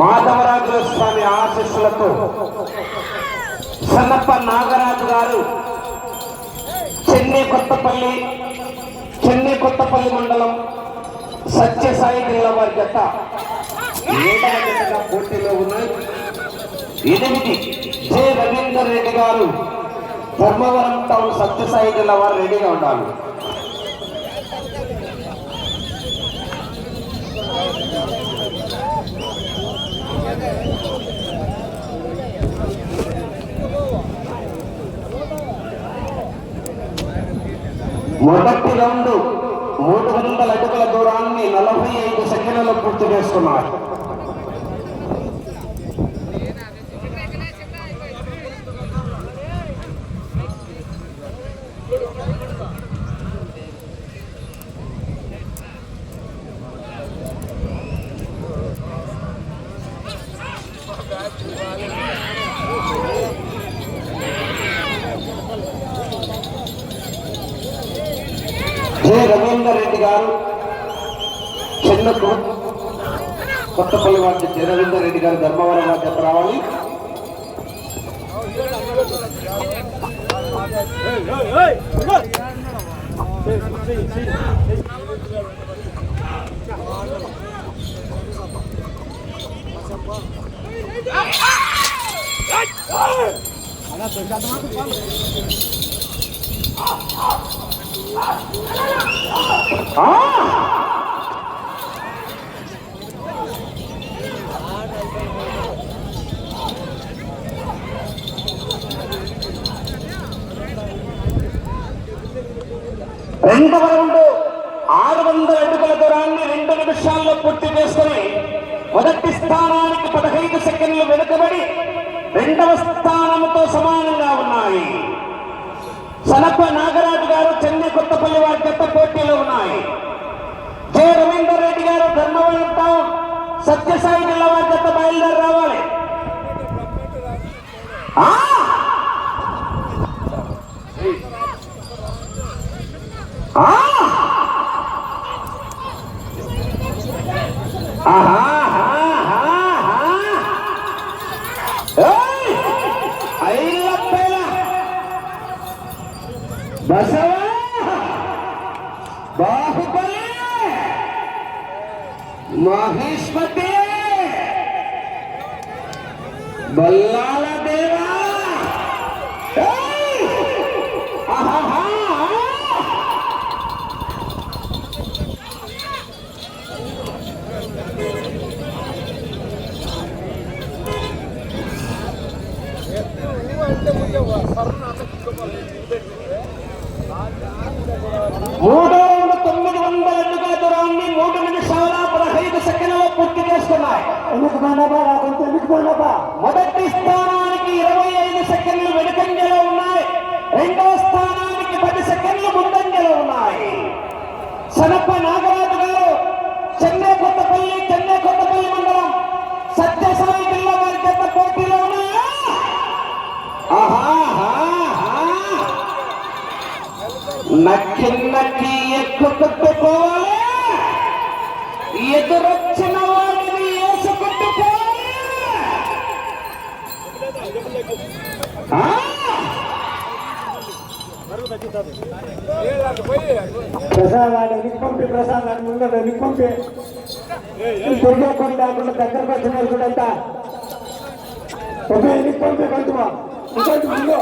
మాధవరాజుల స్వామి ఆశీస్సులతో సన్నప్ప నాగరాజు గారు చెన్నై కొత్తపల్లి చెన్నై కొత్తపల్లి మండలం సత్యసాయి జిల్లా వారి జత ఏడవ జతగా పోటీలో ఉన్నాయి. ఎనిమిది జె రవీందర్ రెడ్డి గారు ధర్మవరం టౌన్ సత్యసాయి జిల్లా వారు రెడీగా ఉండాలి. మొదటి రౌండ్ మూడు వందల అడుగుల దూరాన్ని నలభై ఐదు సెకండ్లలో పూర్తి చేసుకున్నారు జె రవీందర్ రెడ్డి గారు చిన్నకు కొత్తపల్లి వారి రెడ్డి గారు ధర్మవరం గారు జత రావాలి ఆ! రెండవ రౌండ్ ఆరు వందల అడుగుల దూరాన్ని రెండు నిమిషాల్లో పూర్తి చేసుకుని మొదటి స్థానానికి పదహైదు సెకండ్లు వెనుకబడి రెండవ స్థానంతో సమానంగా ఉన్నాయి. సనప నాగరాజు గారు చెన్నై కొత్తపల్లి వారి గత పోటీలో ఉన్నాయి. జె రవీందర్ రెడ్డి గారు ధర్మవరం టౌన్ సత్యసాయి జిల్లా వారి గత బయలుదేరి రావాలి. ఆ! ఆ! ఆహా, ఆహా, మూడు వందల తొమ్మిది వందల అడుగుల దూరాన్ని మూడు నిమిషాల పదహైదు సెకండ్లలో పూర్తి చేస్తున్నాయి. మొదటి స్థానానికి ఇరవై ఐదు సెకండ్లు వెనుకంజలో ఉన్నాయి. రెండో స్థానానికి పది సెకండ్లు ముందంజలో ఉన్నాయి. సనప్ప నాగరాజు నక్కి నక్కి ఎక్కుపెట్టుకోవాలి ఎదురొచ్చిన వాడిని వేసుకుంటుకోవాలి ఆ! ప్రసాదాన్ని నిప్పంపి ప్రసాదాన్ని ముందర నిప్పంపి. దుర్గకుండా దగ్గరకు వచ్చిన వాళ్ళు ఒకే నిప్పంపి కొంచెమా ఇంకొంచెం ముందు.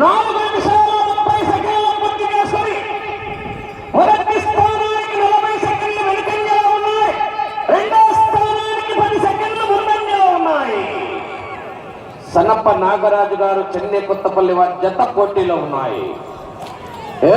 నాలుగు నిమిషాల ముప్పై సెకండ్ల పూర్తి చేసుకుని మొదటి సనప్ప నాగరాజు గారు చెన్నై కొత్తపల్లి వారి జత పోటీలో ఉన్నాయి. ఏ!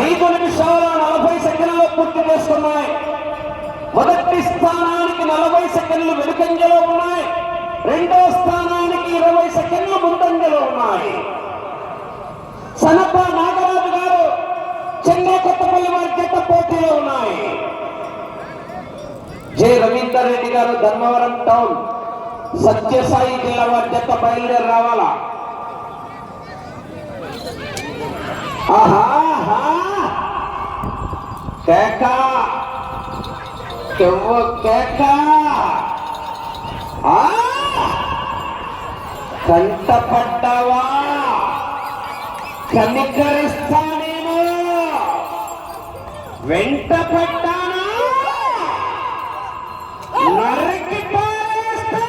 ఐదు నిమిషాల నలభై సెకండ్లో పూర్తి చేస్తున్నాయి మొదటి స్థానానికి నలభై సెకండ్లు వెనుకంజలో ఉన్నాయి. రెండవ స్థానానికి ఇరవై సెకండ్లు ముందంజలో ఉన్నాయి. సనప నాగరాజు గారు చెన్నై కొత్తపల్లి వారి జత పోటీలో ఉన్నాయి. జె రవీందర్ రెడ్డి గారు ధర్మవరం టౌన్ సత్యసాయి జిల్లా వారి జత బయలుదేరి రావాలా? ఆహా. కేకా. కెవ్వ కేక. కంటపడ్డావా? కనికరిస్తా నేను. వెంట పడ్డానా నరికి పారేస్తా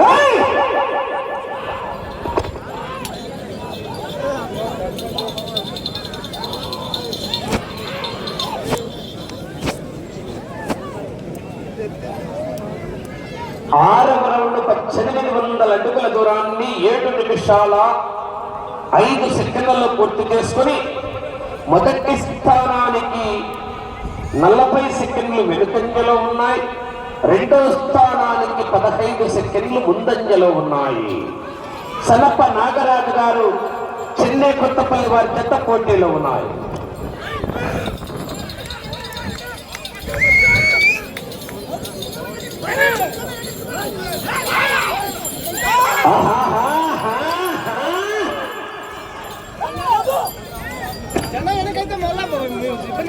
ఏయ్! ఆరవ రౌండ్ పద్దెనిమిది వందల అడుగుల దూరాన్ని ఏడు నిమిషాల ఐదు సెకండ్లలో పూర్తి చేసుకుని మొదటి స్థానానికి నలభై సెకండ్లు వెనుకంజలో ఉన్నాయి. రెండవ స్థానానికి పదహైదు సెకండ్లు ముందంజలో ఉన్నాయి. సనప నాగరాజు గారు చెన్నై కొత్తపల్లి వారి చెత్త పోటీలో ఉన్నాయి.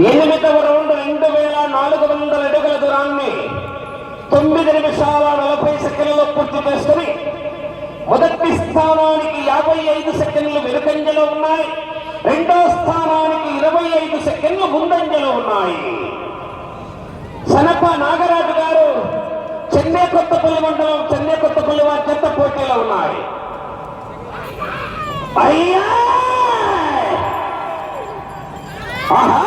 ఎనిమిదవ రౌండ్ రెండు వేల నాలుగు వందల అడుగుల దూరాన్ని తొమ్మిది నిమిషాల నలభై సెకండ్లు పూర్తి చేసుకుని మొదటి స్థానానికి యాభై ఐదు సెకండ్లు వెనుకంజలో ఉన్నాయి. రెండో స్థానానికి ఇరవై ఐదు సెకండ్లు ముందంజలో ఉన్నాయి. సనప నాగరాజు గారు చెన్నై కొత్తపల్లి మండలం చెన్నై కొత్తపల్లి వారి చెత్త పోటీలో ఉన్నాయి. అయ్యా! ఆహా!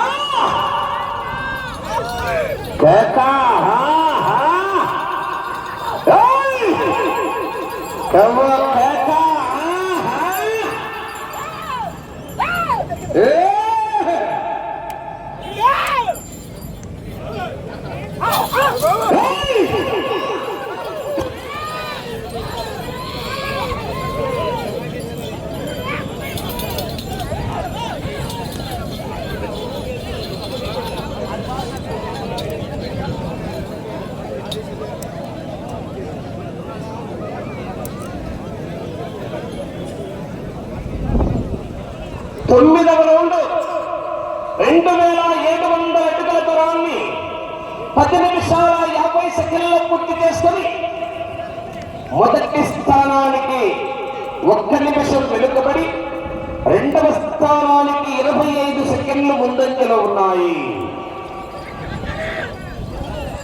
ఐదు ముందంజలో ఉన్నాయి.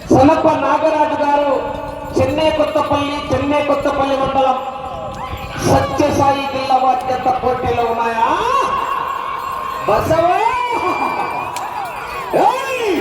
సనప్ప నాగరాజు గారు చెన్నై కొత్తపల్లి చెన్నై కొత్తపల్లి మండలం సత్యసాయి జిల్లా బాధ్యత పోటీలో ఉన్నాయా? బసవే! ఏయ్!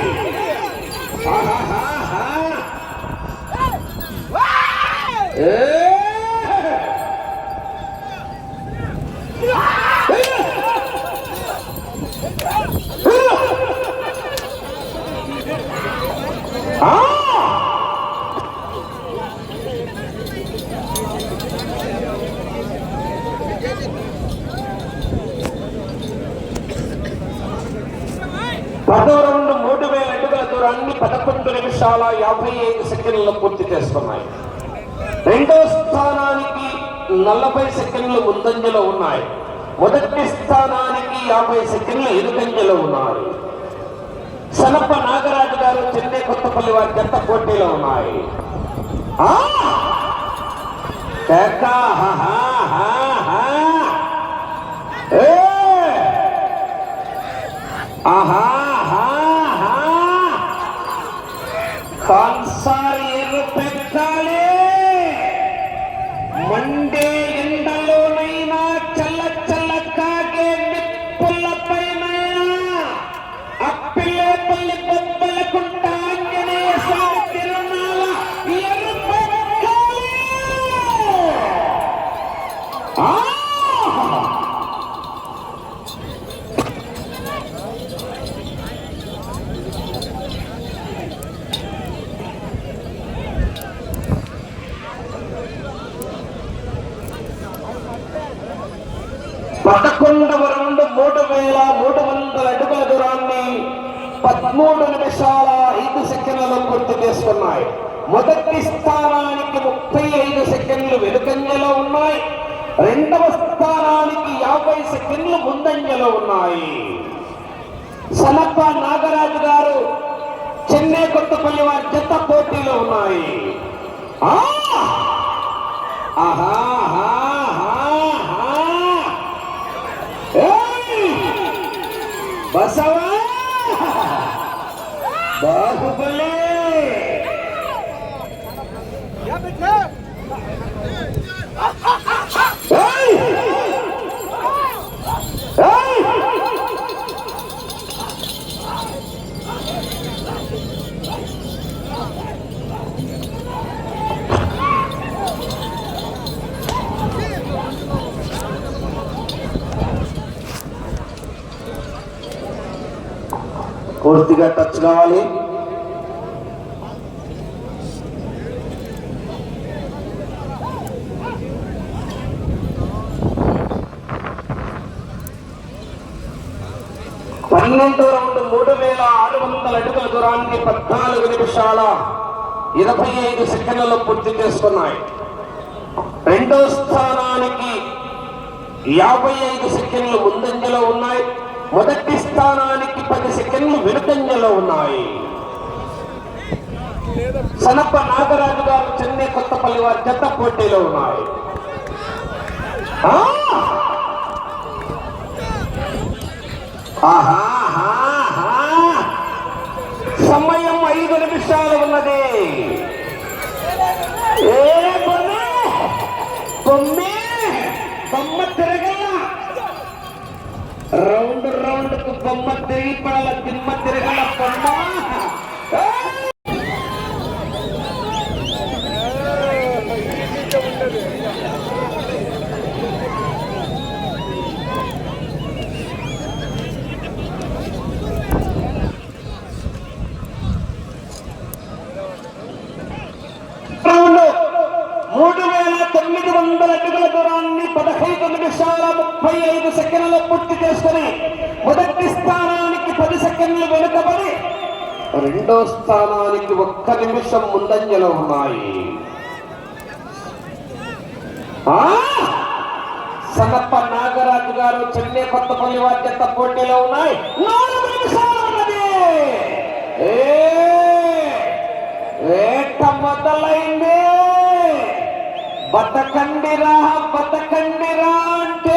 పదో మూడు వేల అడుగుల దూరాన్ని పదకొండు నిమిషాల యాభై ఐదు సెకండ్లు పూర్తి చేస్తున్నాయి రెండో స్థానానికి నలభై సెకండ్లు ముందంజలో ఉన్నాయి. మొదటి స్థానానికి యాభై సెకండ్లు ఎదుకంజలో ఉన్నాయి సనపన నాగరాజు గారు చెన్నై కొత్తపల్లి వారి జంట పోటీలో ఉన్నాయి ఆ! కేకా, హా, హా, హా, హా. ఏ! ఆహా పదమూడు నిమిషాల ఐదు సెకండ్లలో గుర్తు చేసుకున్నాయి. మొదటి స్థానానికి ముప్పై ఐదు సెకండ్లు వెనుకంజలో ఉన్నాయి. రెండవ స్థానానికి యాభై సెకండ్లు ముందంజలో ఉన్నాయి. సనప్ప నాగరాజు గారు చెన్నై కొత్తపల్లి వారి జత పోటీలో ఉన్నాయి. ఆహా బాహుబలి ఏయ్! కొద్దిగా టచ్ కావాలి. పన్నెండు రౌండ్ మూడు వేల ఆరు వందల అడుగుల దూరాన్ని పద్నాలుగు నిమిషాల ఇరవై ఐదు సెకండ్లలో పూర్తి చేసుకున్నాయి. రెండో స్థానానికి యాభై ఐదు సెకండ్లు ముందంజలో ఉన్నాయి. మొదటి స్థానానికి పది సెకండ్లు వెనుకంజలో ఉన్నాయి. సనప్ప నాగరాజు గారు చెన్నై కొత్తపల్లి వారి జత పోటీలో ఉన్నాయి. సమయం ఐదు నిమిషాలు ఉన్నది. ఏ తొమ్మిది బొమ్మే బొమ్మ తిరగల రౌండ్ రౌండ్కు బొమ్మ తిరిగి పడాల. తిమ్మ తిరగల బొమ్మ ఏయ్! రౌండ్ మూడు వేల తొమ్మిది వందల అడుగుల దూరాన్ని పదహైదు నిమిషాల ముప్పై ఐదు సెకండ్లు పూర్తి చేసుకుని మొదటి స్థానానికి పది సెకండ్లు వెనుకబడి రెండో స్థానానికి ఒక్క నిమిషం ముందంజలో ఉన్నాయి. సనప్ప నాగరాజు గారు చెన్నై కొత్తపల్లి వాద్యత పోటీలో ఉన్నాయి. నాలుగు నిమిషాలు వేట మొదలైంది. బతకండిరా బతకండిరా అంటే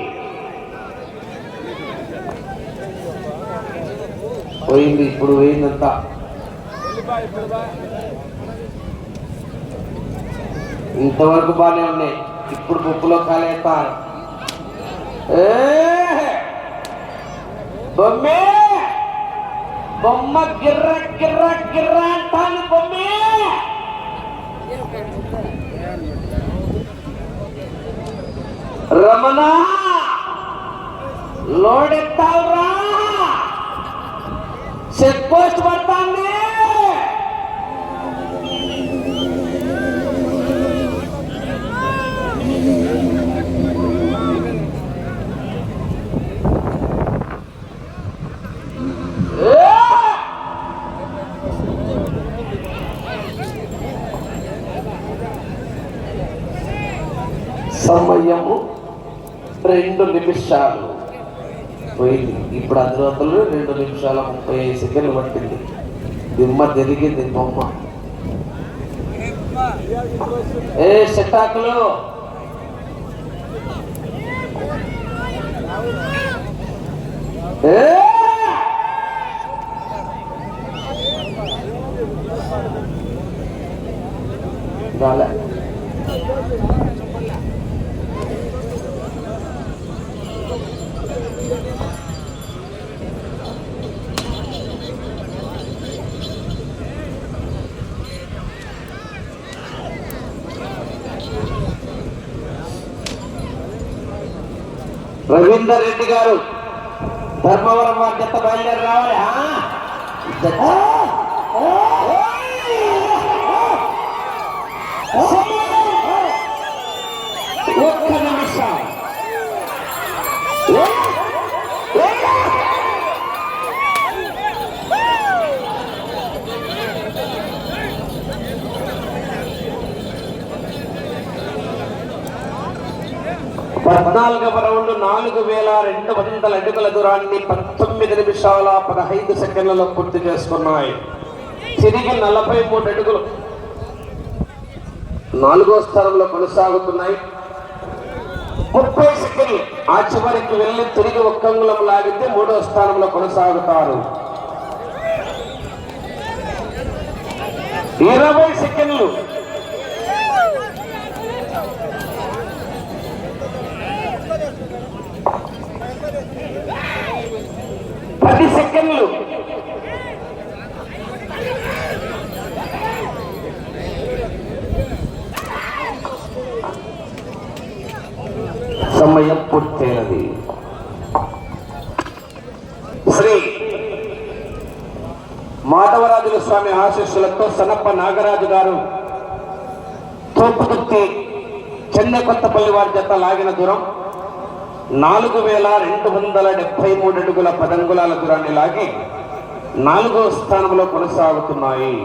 పోయింది ఇప్పుడు పోయిందంతా. ఇంతవరకు బాగానే ఉన్నాయి. ఇప్పుడు బుక్కులో కాలేస్తారు బొమ్మే! బొమ్మ గిర్ర గిర్ర గిర్ర అంటాను బొమ్మే! రమణ! లోడెత్తావురా! ఎత్తావురా చెక్ పోస్ట్ పడతాంది సమయము రెండు నిమిషాలు పోయింది. ఇప్పుడు అందులో రెండు నిమిషాల ముప్పై ఐదు సెకండ్లు పట్టింది. దిమ్మ జరిగింది బొమ్మ. ఏ సెటాకులు ఏ! రాలే. రవీందర్ రెడ్డి గారు. ధర్మవరం వారి జత బయలుదేరి రావాలి ఆ? జత. ఒక్క నిమిషం పద్నాలుగవ రౌండ్ నాలుగు వేల రెండు వందల అడుగుల దూరాన్ని పంతొమ్మిది నిమిషాల పదహైదు సెకండ్లలో పూర్తి చేసుకున్నాయి. తిరిగి నలభై మూడు అడుగులు నాలుగో స్థానంలో కొనసాగుతున్నాయి. ముప్పై సెకండ్లు ఆ చివరికి వెళ్ళి తిరిగి ఒక్కంగులం లాగితే మూడో స్థానంలో కొనసాగుతారు. ఇరవై సెకండ్లు పూర్తయినది శ్రీ మాధవరాజుల స్వామి ఆశీస్సులతో సనప్ప నాగరాజు గారు తోపుతుర్తి చెన్నై కొత్తపల్లి వారి జత లాగిన దూరం నాలుగు వేల రెండు వందల డెబ్బై మూడు అడుగుల పదంగులాల దూరాన్ని లాగి నాలుగో స్థానంలో కొనసాగుతున్నాయి.